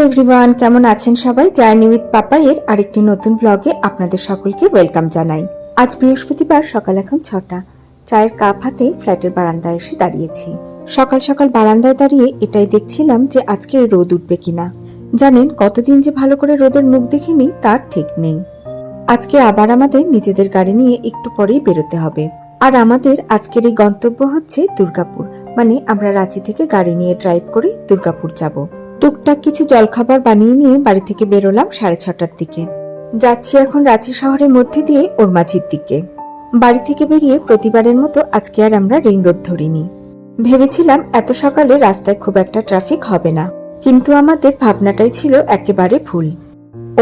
Everyone কেমন আছেন সবাই? জার্নি উইথ পাপাইয়ের আরেকটি নতুন ব্লগে আপনাদের সকলকে ওয়েলকাম জানাই। আজ বৃহস্পতিবার, সকাল এখন ছটা। চায়ের কাপ হাতে ফ্ল্যাটের বারান্দায় এসে দাঁড়িয়েছি। সকাল সকাল বারান্দায় দাঁড়িয়ে এটাই দেখছিলাম যে আজকে রোদ উঠবে কিনা। জানেন, কতদিন যে ভালো করে রোদের মুখ দেখিনি, তার ঠিক নেই। আজকে আবার আমাদের নিজেদের গাড়ি নিয়ে একটু পরেই বেরোতে হবে। আর আমাদের আজকের এই গন্তব্য হচ্ছে দুর্গাপুর। মানে আমরা রাঁচি থেকে গাড়ি নিয়ে ড্রাইভ করে দুর্গাপুর যাব। টুকটাক কিছু জলখাবার বানিয়ে নিয়ে বাড়ি থেকে বেরোলাম সাড়ে ছটার দিকে। যাচ্ছি এখন রাঁচি শহরের মধ্যে দিয়ে ওরমাঝির দিকে। বাড়ি থেকে বেরিয়ে প্রতিবারের মতো আজকে আর আমরা রিং রোড ধরিনি। ভেবেছিলাম এত সকালে রাস্তায় খুব একটা ট্রাফিক হবে না, কিন্তু আমাদের ভাবনাটাই ছিল একেবারে ভুল।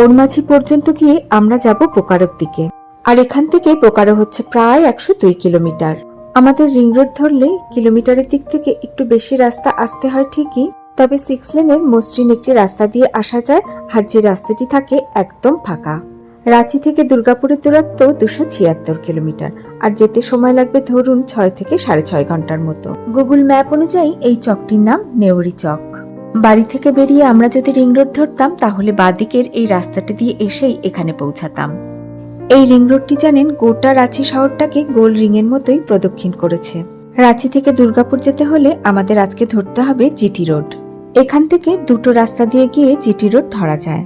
ওরমাঝি পর্যন্ত গিয়ে আমরা যাব বোকারোর দিকে, আর এখান থেকে বোকারো হচ্ছে প্রায় একশো দুই কিলোমিটার। আমাদের রিং রোড ধরলে কিলোমিটারের দিক থেকে একটু বেশি রাস্তা আসতে হয় ঠিকই তবে সিক্স লেনের মসৃণ একটি রাস্তা দিয়ে আসা যায় আর যে রাস্তাটি থাকে একদম ফাঁকা। রাঁচি থেকে দুর্গাপুরের দূরত্ব দুশো ছিয়াত্তর কিলোমিটার আর যেতে সময় লাগবে ধরুন ছয় থেকে সাড়ে ছয় ঘণ্টার মতো। গুগল ম্যাপ অনুযায়ী এই চকটির নাম নেউরি চক। বাড়ি থেকে বেরিয়ে আমরা যদি রিং রোড ধরতাম, তাহলে বাদিকের এই রাস্তাটি দিয়ে এসেই এখানে পৌঁছাতাম। এই রিং রোডটি জানেন গোটা রাঁচি শহরটাকে গোল রিং এর মতোই প্রদক্ষিণ করেছে। রাঁচি থেকে দুর্গাপুর যেতে হলে আমাদের আজকে ধরতে হবে জিটি রোড এখান থেকে দুটো রাস্তা দিয়ে গিয়ে জিটি রোড ধরা যায়।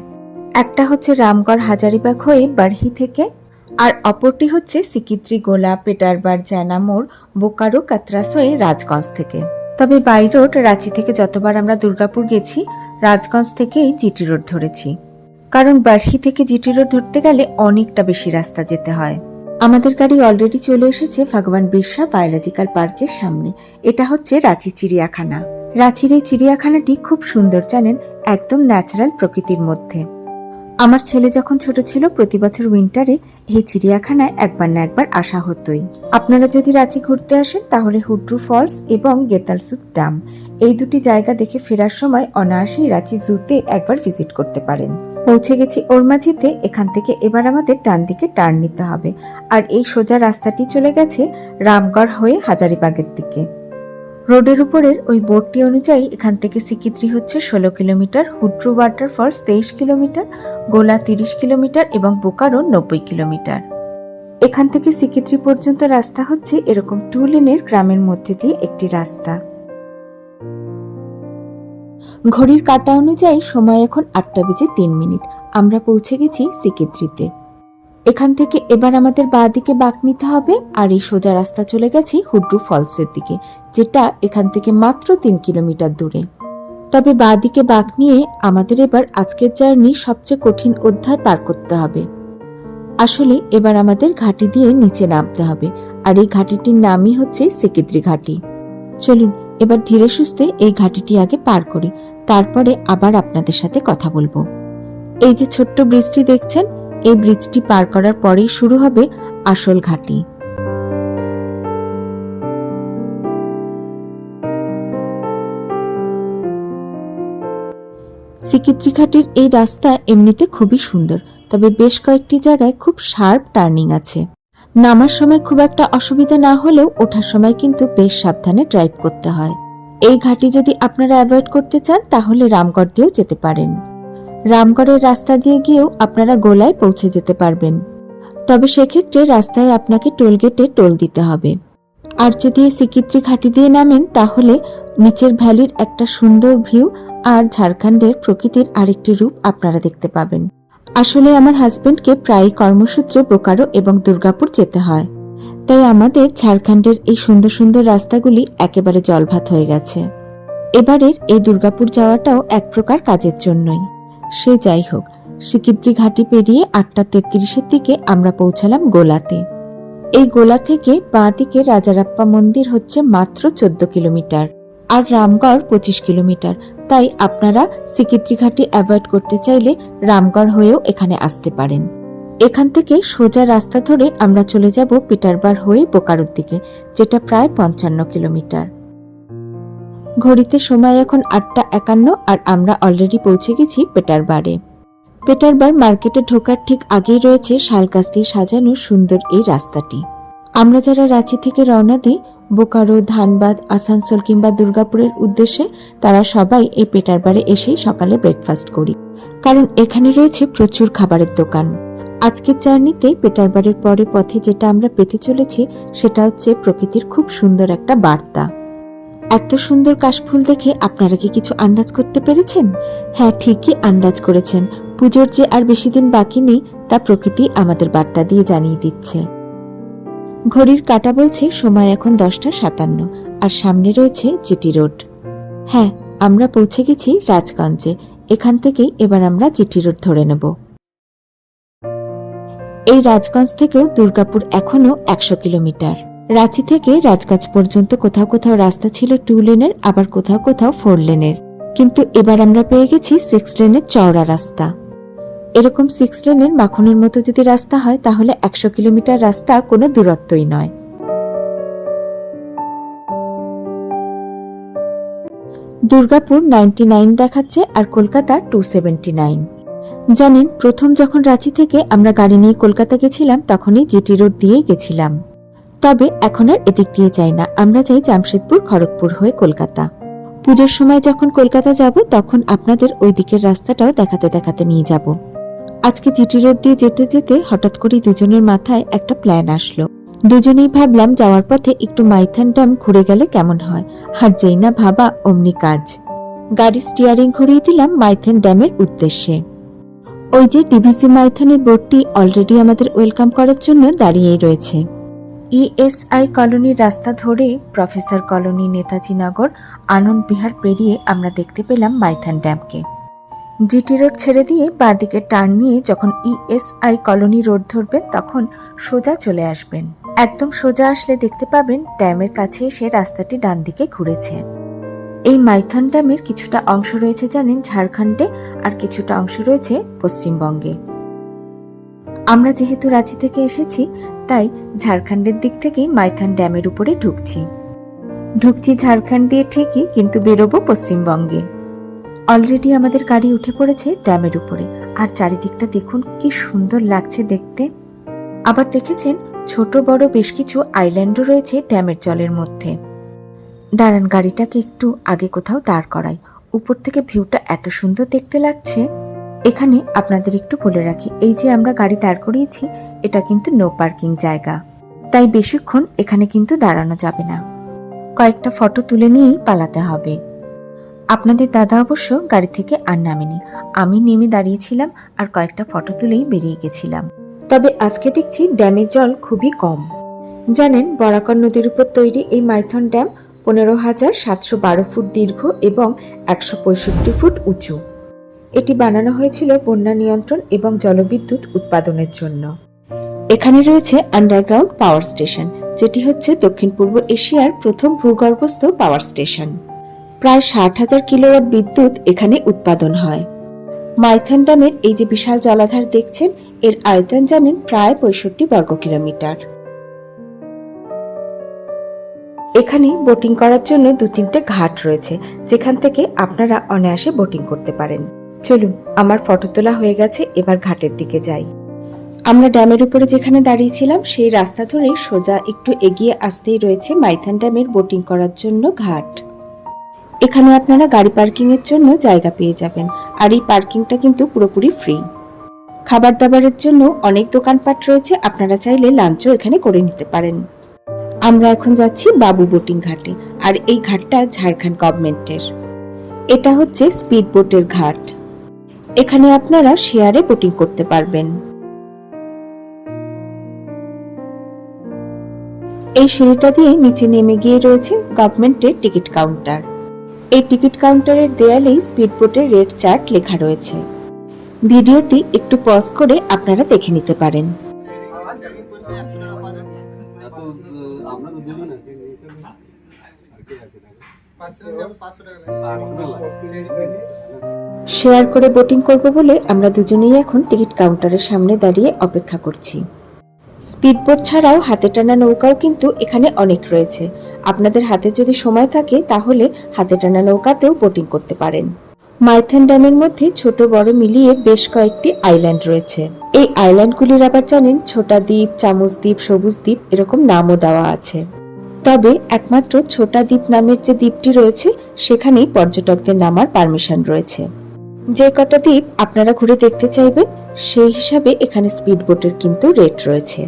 একটা হচ্ছে রামগড় হাজারিবাগ হয়ে বারহি থেকে, আর অপরটি হচ্ছে সিকিত্রি গোলা, পেটারবার জ্যানামোড় বোকারো, কাতরাস হয়ে রাজগঞ্জ থেকে। তবে বাই রোড রাঁচি থেকে যতবার আমরা দুর্গাপুর গেছি, রাজগঞ্জ থেকেই জিটি রোড ধরেছি। কারণ বারহি থেকে জিটি রোড ধরতে গেলে অনেকটা বেশি রাস্তা যেতে হয়। আমাদের গাড়ি অলরেডি চলে এসেছে ভগবান বিরসা বায়োলজিক্যাল পার্কের সামনে। এটা হচ্ছে রাঁচি চিড়িয়াখানা রাঁচির এই চিড়িয়াখানাটি খুব সুন্দর জানেন একদম ন্যাচারাল প্রকৃতির মধ্যে। আমার ছেলে যখন ছোট ছিল, প্রতি বছর উইন্টারে এই চিড়িয়াখানায় একবার না একবার আসা হতোই। আপনারা যদি রাঁচি ঘুরতে আসেন, তাহলে হুড্রু ফলস এবং গেতালসুদ ড্যাম এই দুটি জায়গা দেখে ফেরার সময় অনায়াসেই রাঁচি জুতে একবার ভিজিট করতে পারেন। পৌঁছে গেছি ওরমাঝিতে, এখান থেকে এবার আমাদের ডান দিকে টার্ন নিতে হবে। আর এই সোজা রাস্তাটি চলে গেছে রামগড় হয়ে হাজারিবাগের দিকে। রোডের উপরের ওই বোর্ডটি অনুযায়ী এখান থেকে সিকিত্রি হচ্ছে ষোলো কিলোমিটার, হুড্রু ওয়াটারফলস তেইশ কিলোমিটার, গোলা তিরিশ কিলোমিটার এবং বোকারো নব্বই কিলোমিটার। এখান থেকে সিকিত্রি পর্যন্ত রাস্তা হচ্ছে এরকম টু লেনের গ্রামের মধ্যে দিয়ে একটি রাস্তা। ঘড়ির কাটা অনুযায়ী সময় এখন আটটা বেজে তিন মিনিট। আমরা পৌঁছে গেছি সিকিত্রিতে এখান থেকে এবার আমাদের বাঁ দিকে বাঁক নিতে হবে, আর এই সোজা রাস্তা চলে গেছি হুড্রু ফলসের দিকে, যেটা এখান থেকে মাত্র তিন কিলোমিটার দূরে। তবে বাঁ দিকে বাঁক নিয়ে আমাদের এবার আজকের জার্নি সবচেয়ে কঠিন অধ্যায় পার করতে হবে। আসলে এবার আমাদের ঘাটি দিয়ে নিচে নামতে হবে, আর এই ঘাটিটির নামই হচ্ছে সিকিদ্রি ঘাটি। চলুন, এবার ধীরে সুস্থে এই ঘাটিটি আগে পার করি, তারপরে আবার আপনাদের সাথে কথা বলব। এই যে ছোট্ট ব্রিজটি দেখছেন এই ব্রিজটি পার করার পরেই শুরু হবে আসল ঘাটি। সিকিত্রি ঘাটির এই রাস্তা এমনিতে খুবই সুন্দর, তবে বেশ কয়েকটি জায়গায় খুব শার্প টার্নিং আছে। নামার সময় খুব একটা অসুবিধা না হলেও ওঠার সময় কিন্তু বেশ সাবধানে ড্রাইভ করতে হয়। এই ঘাটি যদি আপনারা অ্যাভয়েড করতে চান, তাহলে রামগড় দিয়েও যেতে পারেন। রামগড়ের রাস্তা দিয়ে গিয়েও আপনারা গোলায় পৌঁছে যেতে পারবেন। তবে সেক্ষেত্রে রাস্তায় আপনাকে টোলগেটে টোল দিতে হবে। আর যদি সিকিত্রি ঘাটি দিয়ে নামেন, তাহলে নিচের ভ্যালির একটা সুন্দর ভিউ আর ঝাড়খণ্ডের প্রকৃতির আরেকটি রূপ আপনারা দেখতে পাবেন। আসলে আমার হাজবেন্ডকে প্রায় কর্মসূত্রে বোকারো এবং দুর্গাপুর যেতে হয়। তাই আমাদের ঝাড়খণ্ডের এই সুন্দর সুন্দর রাস্তাগুলি একেবারে জলভাত হয়ে গেছে। এবারের এই দুর্গাপুর যাওয়াটাও এক প্রকার কাজের জন্যই। সে যাই হোক, সিকিদ্রি ঘাটি পেরিয়ে আটটা তেত্রিশের দিকে আমরা পৌঁছালাম গোলাতে। এই গোলা থেকে বাঁ দিকে রাজারাপ্পা মন্দির হচ্ছে মাত্র চোদ্দ কিলোমিটার আর রামগড় পঁচিশ কিলোমিটার। তাই আপনারা সিকিত্রি ঘাটি অ্যাভয়েড করতে চাইলে রামগড় হয়েও এখানে আসতে পারেন। এখান থেকে সোজা রাস্তা ধরে আমরা চলে যাব পিটারবার হয়ে বোকারোর দিকে, যেটা প্রায় পঞ্চান্ন কিলোমিটার। ঘড়িতে সময় এখন আটটা একান্ন আর আমরা অলরেডি পৌঁছে গেছি পেটারবারে। পেটারবার মার্কেটে ঢোকার ঠিক আগেই রয়েছে শাল দিয়ে সাজানো সুন্দর এই রাস্তাটি। আমরা যারা রাঁচি থেকে রওনা দিই, বোকারো, ধানবাদ, আসানসোল কিংবা দুর্গাপুরের উদ্দেশ্যে, তারা সবাই এই পেটারবারে এসেই সকালে ব্রেকফাস্ট করি। কারণ এখানে রয়েছে প্রচুর খাবারের দোকান। আজকের জার্নিতে পেটারবারের পরে পথে যেটা আমরা পেতে চলেছি, সেটা হচ্ছে প্রকৃতির খুব সুন্দর একটা বার্তা। এত সুন্দর কাশফুল দেখে আপনারা কি কিছু আন্দাজ করতে পেরেছেন? হ্যাঁ ঠিকই আন্দাজ করেছেন। পুজোর যে আর বেশি দিন বাকি নেই, তা প্রকৃতি আমাদের বার্তা দিয়ে জানিয়ে দিচ্ছে। ঘড়ির কাটা বলছে সময় এখন দশটা সাতান্ন, আর সামনে রয়েছে জিটি রোড। হ্যাঁ আমরা পৌঁছে গেছি রাজগঞ্জে। এখান থেকেই এবার আমরা জিটি রোড ধরে নেব। এই রাজগঞ্জ থেকেও দুর্গাপুর এখনও একশো কিলোমিটার। রাঁচি থেকে রাজগাছ পর্যন্ত কোথাও কোথাও রাস্তা ছিল টু লেনের, আবার কোথাও কোথাও ফোর লেনের। কিন্তু এবার আমরা পেয়ে গেছি সিক্স লেনের চওড়া রাস্তা। এরকম সিক্স লেনের মাখনের মতো যদি রাস্তা হয়, তাহলে একশো কিলোমিটার রাস্তা কোনো দূরত্বই নয়। দুর্গাপুর নাইনটি নাইন দেখাচ্ছে আর কলকাতা টু সেভেন্টি নাইন। জানেন, প্রথম যখন রাঁচি থেকে আমরা গাড়ি নিয়ে কলকাতা গেছিলাম, তখনই জিটি রোড দিয়েই গেছিলাম। তবে এখন আর এদিক দিয়ে যাই না। আমরা যাই জামশেদপুর, খড়গপুর হয়ে কলকাতা। পুজোর সময় যখন কলকাতা যাব, তখন আপনাদের ওই দিকের রাস্তাটাও দেখাতে দেখাতে নিয়ে যাব। আজকে জিটি রোড দিয়ে যেতে যেতে হঠাৎ করে দুজনের মাথায় একটা প্ল্যান আসলো। দুজনেই ভাবলাম যাওয়ার পথে একটু মাইথান ড্যাম ঘুরে গেলে কেমন হয়। আর যেই না ভাবা, অমনি কাজ। গাড়ি স্টিয়ারিং ঘুরিয়ে দিলাম মাইথান ড্যামের উদ্দেশ্যে। ওই যে ডিভিসি মাইথানের বোর্ডটি অলরেডি আমাদের ওয়েলকাম করার জন্য দাঁড়িয়েই রয়েছে। ইএসআই কলোনির রাস্তা ধরে প্রফেসর কলোনি নেতাজি নগর আনন্দ বিহার পেরিয়ে আমরা দেখতে পেলাম মাইথান ড্যামকে। জিটি রোড ছেড়ে দিয়ে বাঁদিকে টার্ন নিয়ে যখন ইএসআই কলোনি রোড ধরবেন, তখন সোজা চলে আসবেন। একদম সোজা আসলে দেখতে পাবেন ড্যামের কাছে এসে রাস্তাটি ডান দিকে ঘুরেছে। এই মাইথন ড্যামের কিছুটা অংশ রয়েছে জানেন ঝাড়খণ্ডে, আর কিছুটা অংশ রয়েছে পশ্চিমবঙ্গে। আমরা যেহেতু রাঁচি থেকে এসেছি তাই ঝাড়খণ্ডের দিক থেকেই মাইথান ড্যামের উপরে ঢুকছি। ঢুকছি ঝাড়খণ্ড দিয়ে ঠিকই, কিন্তু বেরোবো পশ্চিমবঙ্গে। অলরেডি আমাদের গাড়ি উঠে পড়েছে ড্যামের উপরে। আর চারিদিকটা দেখুন কি সুন্দর লাগছে দেখতে। আবার দেখেছেন, ছোট বড় বেশ কিছু আইল্যান্ডও রয়েছে ড্যামের জলের মধ্যে। দাঁড়ান, গাড়িটাকে একটু আগে কোথাও দাঁড় করাই। উপর থেকে ভিউটা এত সুন্দর দেখতে লাগছে। এখানে আপনাদের একটু বলে রাখি, এই যে আমরা গাড়ি দাঁড় করিয়েছি, এটা কিন্তু নো পার্কিং জায়গা। তাই বেশিক্ষণ এখানে কিন্তু দাঁড়ানো যাবে না। কয়েকটা ফটো তুলে নিয়েই পালাতে হবে। আপনাদের দাদা অবশ্য গাড়ি থেকে আর নামেনি। আমি নেমে দাঁড়িয়েছিলাম আর কয়েকটা ফটো তুলেই বেরিয়ে গেছিলাম। তবে আজকে দেখছি ড্যামের জল খুবই কম। জানেন, বরাকর নদীর উপর তৈরি এই মাইথন ড্যাম পনেরো হাজার সাতশো বারো ফুট দীর্ঘ এবং একশো পঁয়ষট্টি ফুট উঁচু। এটি বানানো হয়েছিল বন্যা নিয়ন্ত্রণ এবং জলবিদ্যুৎ উৎপাদনের জন্য। এখানে রয়েছে আন্ডারগ্রাউন্ড পাওয়ার স্টেশন যেটি হচ্ছে দক্ষিণ পূর্ব এশিয়ার প্রথম ভূগর্ভস্থ পাওয়ার স্টেশন প্রায় ষাট হাজার কিলোওয়াট বিদ্যুৎ এখানে উৎপাদন হয়। মাইথান ড্যামের এই যে বিশাল জলাধার দেখছেন, এর আয়তন জানেন প্রায় পঁয়ষট্টি বর্গ কিলোমিটার। এখানে বোটিং করার জন্য দু তিনটে ঘাট রয়েছে, যেখান থেকে আপনারা অনায়াসে বোটিং করতে পারেন। চলুন, আমার ফটো তোলা হয়ে গেছে, এবার ঘাটের দিকে যাই। আমরা ড্যামের উপরে যেখানে দাঁড়িয়েছিলাম সেই রাস্তা ধরে সোজা একটু এগিয়ে আসতেই রয়েছে মাইথান ড্যামের বোটিং করার জন্য ঘাট। এখানে আপনারা গাড়ি পার্কিং এর জন্য জায়গা পেয়ে যাবেন, আর এই পার্কিংটা কিন্তু পুরোপুরি ফ্রি খাবার দাবারের জন্য অনেক দোকানপাট রয়েছে, আপনারা চাইলে লাঞ্চও এখানে করে নিতে পারেন। আমরা এখন যাচ্ছি বাবু বোটিং ঘাটে, আর এই ঘাটটা ঝাড়খণ্ড গভর্নমেন্টের এটা হচ্ছে স্পিড বোটের ঘাট। এখানে আপনারা শেয়ারে বোটিং করতে পারবেন এই সিঁড়িটা দিয়ে নিচে নেমে গিয়ে রয়েছে গভর্নমেন্টের টিকিট কাউন্টার এই টিকিট কাউন্টারের দেয়ালেই স্পিডবোটের রেড চার্ট লেখা রয়েছে ভিডিওটি একটু পজ করে আপনারা দেখে নিতে পারেন আমরা শেয়ার করে বোটিং করব বলে আমরা দুজনেই এখন টিকিট কাউন্টারের সামনে দাঁড়িয়ে অপেক্ষা করছি। স্পিডবোট ছাড়াও হাতে টানা নৌকাও কিন্তু এখানে অনেক রয়েছে। আপনাদের হাতে যদি সময় থাকে তাহলে হাতে টানা নৌকাতেও বোটিং করতে পারেন। মাইথান ড্যামের মধ্যে ছোট বড় মিলিয়ে বেশ কয়েকটি আইল্যান্ড রয়েছে। এই আইল্যান্ডগুলির আবার জানেন ছোটা দ্বীপ চামচ দ্বীপ সবুজ দ্বীপ এরকম নামও দেওয়া আছে। তবে একমাত্র ছোটা দ্বীপ নামের যে দ্বীপটি রয়েছে, সেখানেই পর্যটকদের নামার পারমিশন রয়েছে। যে কটা দ্বীপ আপনারা ঘুরে দেখতে চাইবেন, সেই হিসাবে এখানে স্পিড বোটের কিন্তু রেট রয়েছে।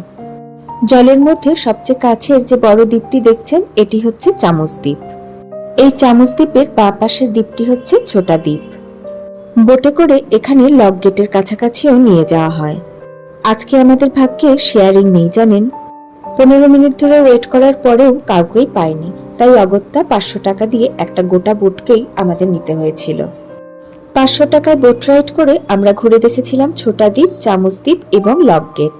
জলের মধ্যে সবচেয়ে কাছের যে বড় দ্বীপটি দেখছেন, এটি হচ্ছে চামচ দ্বীপ। এই চামচ দ্বীপের বা পাশের দ্বীপটি হচ্ছে ছোটা দ্বীপ। বোটে করে এখানে লক গেটের কাছাকাছিও নিয়ে যাওয়া হয়। আজকে আমাদের ভাগ্যে শেয়ারিং নেই, জানেন? পনেরো মিনিট ধরে ওয়েট করার পরেও কাউকেই পাইনি তাই অগত্যা পাঁচশো টাকা দিয়ে একটা গোটা বোটকেই আমাদের নিতে হয়েছিল। পাঁচশো টাকায় বোট রাইড করে আমরা ঘুরে দেখেছিলাম ছোটা দ্বীপ চামচ দ্বীপ এবং লক গেট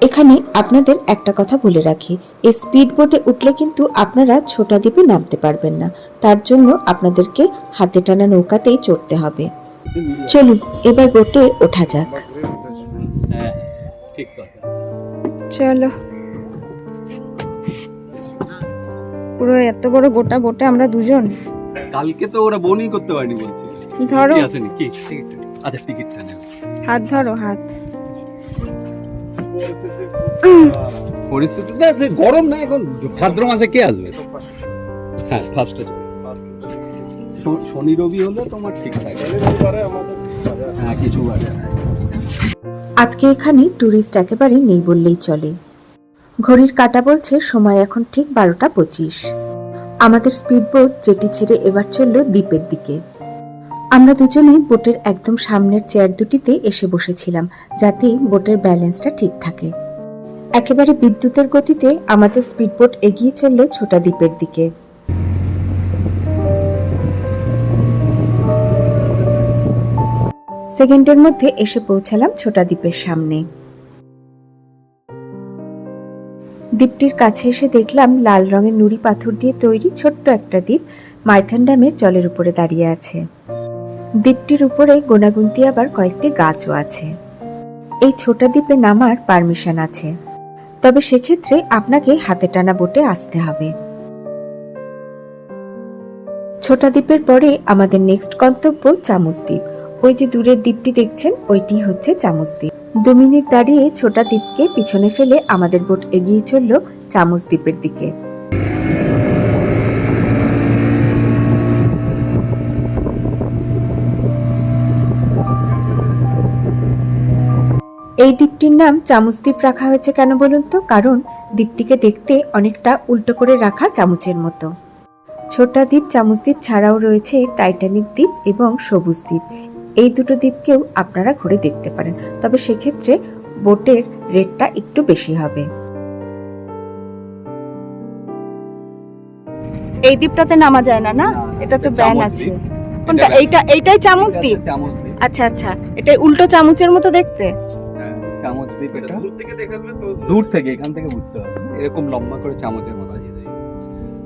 এখানে আপনাদের একটা কথা বলে রাখি এই স্পিড বোটে উঠলে কিন্তু আপনারা ছোটা দ্বীপে নামতে পারবেন না। তার জন্য আপনাদেরকে হাতে টানা নৌকাতেই চড়তে হবে। চলুন এবার বোটে ওঠা যাক। হ্যাঁ ঠিক কথা। চলো। পুরো এত বড় গোটা বোটে আমরা দুজন? কালকে তো ওরা বনই করতে পারেনি বলছিল ধরো। কি আসেনি। কি? টিকিট আচ্ছা টিকিটটা নেব হাত ধরো হাত। পরিস্থিতি না যে গরম না এখন ভাদ্র মাসে কে আসবে? হ্যাঁ ফার্স্টে শনি রবি হলে তোমার ঠিক থাকে। হ্যাঁ কিছু বারে আজকে এখানে ট্যুরিস্ট একেবারে নেই বললেই চলে। ঘড়ির কাঁটা বলছে সময় এখন ঠিক বারোটা পঁচিশ। আমাদের স্পিড বোট যেটি ছেড়ে এবার চলল দ্বীপের দিকে। আমরা দুজনেই বোটের একদম সামনের চেয়ার দুটিতে এসে বসেছিলাম, যাতে বোটের ব্যালেন্সটা ঠিক থাকে। একেবারে বিদ্যুতের গতিতে আমাদের স্পিড বোট এগিয়ে চলল ছোটা দ্বীপের দিকে। সেকেন্ডের মধ্যে এসে পৌঁছালাম ছোটা দ্বীপের সামনে। দ্বীপটির কাছে এসে দেখলাম লাল রঙের নুড়ি পাথর দিয়ে তৈরি ছোট্ট একটা দ্বীপ মাইথান ড্যামের জলের উপরে দাঁড়িয়ে আছে। দ্বীপটির উপরে গোনাগুন্তি আবার কয়েকটি গাছও আছে। এই ছোটা দ্বীপে নামার পারমিশন আছে। তবে সেক্ষেত্রে আপনাকে হাতে টানা বোটে আসতে হবে। ছোটা দ্বীপের পরে আমাদের নেক্সট গন্তব্য চামচ দ্বীপ। ওই যে দূরের দ্বীপটি দেখছেন, ওইটি হচ্ছে চামচ দ্বীপ। দু মিনিট দাঁড়িয়ে ছোটা দ্বীপকে পিছনে ফেলে আমাদের বোট এগিয়ে চলল চামচ দ্বীপের দিকে। এই দ্বীপটির নাম চামচ দ্বীপ রাখা হয়েছে কেন বলুন তো? কারণ দ্বীপটিকে দেখতে অনেকটা উল্টো করে রাখা চামচের মতো। ছোটা দ্বীপ চামচ দ্বীপ ছাড়াও রয়েছে টাইটানিক দ্বীপ এবং সবুজ দ্বীপ। এই দুটো দ্বীপকেও আপনারা ঘুরে দেখতে পারেন। তবে সেক্ষেত্রে বোটের রেটটা একটু বেশি হবে। এই দ্বীপটাতে নামা যায় না না? এটা তো ব্যান আছে। কোনটা? এইটা এইটাই চামচ দ্বীপ? চামচ আচ্ছা আচ্ছা। এটা উল্টো চামচের মতো দেখতে? হ্যাঁ, চামচ দ্বীপ এটা। দূর থেকে দেখাবে দূর থেকে এখান থেকে বুঝতে পারবে এরকম লম্বা করে চামচের মতো।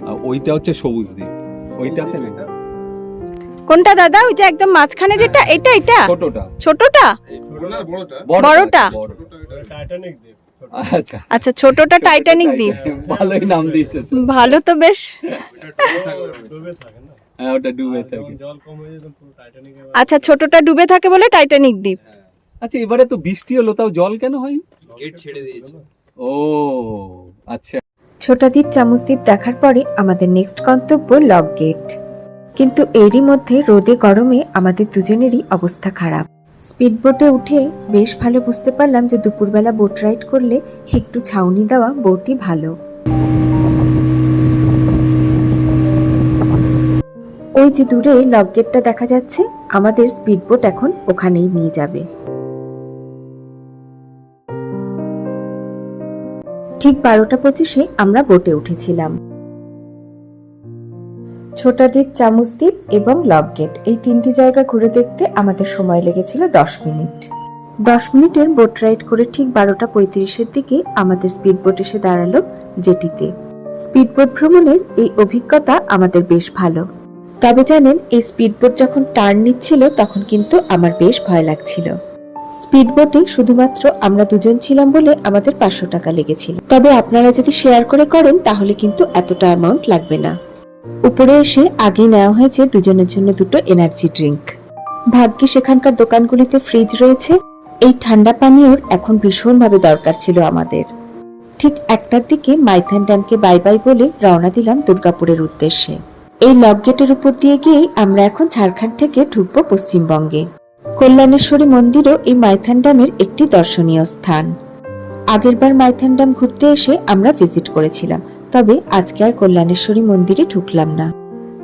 আর ওইটা হচ্ছে সবুজ দ্বীপ। ওইটাতে নেই। কোনটা দাদা? ওই যে একদম মাঝখানে যেটা এটা এটা? ছোটটা। ছোটটা? বড়টা? আচ্ছা। আচ্ছা ছোটটা টাইটানিক দ্বীপ। ভালোই নাম দিয়েছে ভালো তো বেশ। হ্যাঁ ওটা ডুবে থাকে। আচ্ছা ছোটটা ডুবে থাকে বলে টাইটানিক দ্বীপ। আচ্ছা এবারে তো বৃষ্টি হলো তাও জল কেন হয়? গেট ছেড়ে দিয়েছে। ও আচ্ছা। ছোটা দ্বীপ চামচ দ্বীপ দেখার পরে আমাদের নেক্সট গন্তব্য লক গেট কিন্তু এরই মধ্যে রোদে গরমে আমাদের দুজনেরই অবস্থা খারাপ। স্পিড বোটে উঠে বেশ ভালো বুঝতে পারলাম যে দুপুরবেলা বোট রাইড করলে একটু ছাউনি দেওয়া বোটই ভালো। ওই যে দূরে লকগেটটা দেখা যাচ্ছে, আমাদের স্পিড বোট এখন ওখানেই নিয়ে যাবে। ঠিক বারোটা পঁচিশে আমরা বোটে উঠেছিলাম। ছোটা দ্বীপ চামচ দ্বীপ এবং লক গেট। এই তিনটি জায়গা ঘুরে দেখতে আমাদের সময় লেগেছিল দশ মিনিট। দশ মিনিটের বোট রাইড করে ঠিক বারোটা পঁয়ত্রিশের দিকে আমাদের স্পিড বোট এসে দাঁড়াল জেটিতে স্পিড বোট ভ্রমণের এই অভিজ্ঞতা আমাদের বেশ ভালো। তবে জানেন, এই স্পিড বোট যখন টার্ন নিচ্ছিল তখন কিন্তু আমার বেশ ভয় লাগছিল। স্পিড বোটে শুধুমাত্র আমরা দুজন ছিলাম বলে আমাদের পাঁচশো টাকা লেগেছিল। তবে আপনারা যদি শেয়ার করে করেন তাহলে কিন্তু এতটা অ্যামাউন্ট লাগবে না। উপরে এসে আগেই নেওয়া হয়েছে দুজনের জন্য দুটো এনার্জি ড্রিঙ্ক ভাগ্যে সেখানকার দোকানগুলিতে ফ্রিজ রয়েছে। এই ঠান্ডা পানীয়র এখন ভীষণভাবে দরকার ছিল আমাদের। ঠিক একটার দিকে মাইথান ড্যামকে বাই বাই বলে রওনা দিলাম দুর্গাপুরের উদ্দেশ্যে। এই লক গেটের উপর দিয়ে গিয়েই আমরা এখন ঝাড়খণ্ড থেকে ঢুকবো পশ্চিমবঙ্গে। কল্যাণেশ্বরী মন্দিরও এই মাইথান ড্যামের একটি দর্শনীয় স্থান। আগেরবার মাইথান ড্যাম ঘুরতে এসে আমরা ভিজিট করেছিলাম। তবে আজকে আর কল্যাণেশ্বরী মন্দিরে ঢুকলাম না।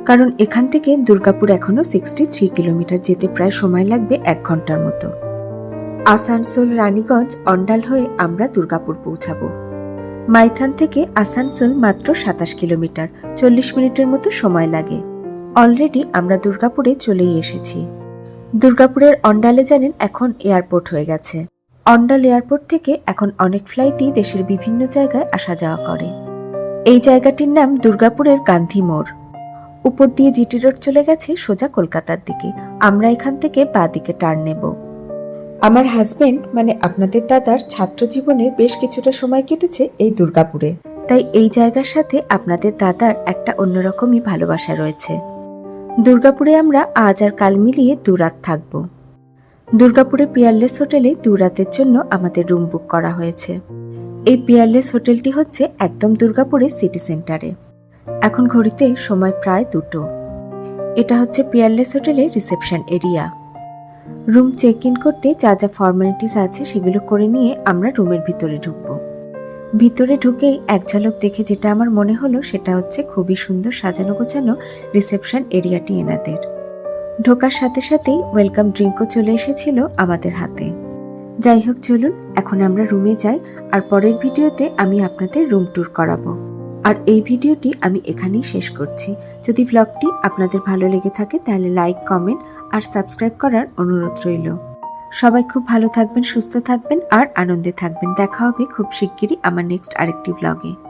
কারণ এখান থেকে দুর্গাপুর এখনও সিক্সটি থ্রি কিলোমিটার যেতে প্রায় সময় লাগবে এক ঘণ্টার মতো। আসানসোল রানীগঞ্জ অন্ডাল হয়ে আমরা দুর্গাপুর পৌঁছাবো। মাইথান থেকে আসানসোল মাত্র সাতাশ কিলোমিটার, চল্লিশ মিনিটের মতো সময় লাগে। অলরেডি আমরা দুর্গাপুরে চলেই এসেছি। দুর্গাপুরের অন্ডালে জানেন এখন এয়ারপোর্ট হয়ে গেছে। অন্ডাল এয়ারপোর্ট থেকে এখন অনেক ফ্লাইটই দেশের বিভিন্ন জায়গায় আসা যাওয়া করে। এই জায়গাটির নাম দুর্গাপুরের গান্ধী মোড়। উপর দিয়ে জিটি রোড চলে গেছে সোজা কলকাতার দিকে। আমরা এখান থেকে বাঁ দিকে টার্ন নেব। আমার হাজবেন্ড মানে আপনাদের দাদার ছাত্র জীবনের বেশ কিছুটা সময় কেটেছে এই দুর্গাপুরে। তাই এই জায়গার সাথে আপনাদের দাদার একটা অন্যরকমই ভালোবাসা রয়েছে। দুর্গাপুরে আমরা আজ আর কাল মিলিয়ে দু রাত থাকব। দুর্গাপুরে পিয়ারলেস হোটেলে দু রাতের জন্য আমাদের রুম বুক করা হয়েছে। এই পিয়ারলেস হোটেলটি হচ্ছে একদম দুর্গাপুরের সিটি সেন্টারে। এখন ঘড়িতে সময় প্রায় দুটো। এটা হচ্ছে পিয়ারলেস হোটেলের reception area. Room check in করতে যা যা ফর্মালিটিস আছে সেগুলো করে নিয়ে আমরা রুমের ভিতরে ঢুকবো। ভিতরে ঢুকেই এক ঝলক দেখে যেটা আমার মনে হলো সেটা হচ্ছে খুবই সুন্দর সাজানো গোছানো রিসেপশন এরিয়াটি এনাদের। ঢোকার সাথে সাথেই ওয়েলকাম ড্রিঙ্কও চলে এসেছিল আমাদের হাতে। যাই হোক, চলুন, এখন আমরা রুমে যাই, আর পরের ভিডিওতে আমি আপনাদের রুম ট্যুর করাবো। আর এই ভিডিওটি আমি এখানেই শেষ করছি। যদি ব্লগটি আপনাদের ভালো লেগে থাকে, তাহলে লাইক কমেন্ট আর সাবস্ক্রাইব করার অনুরোধ রইল। সবাই খুব ভালো থাকবেন, সুস্থ থাকবেন, আর আনন্দে থাকবেন। দেখা হবে খুব শিগগিরই আমার নেক্সট আরেকটি ব্লগে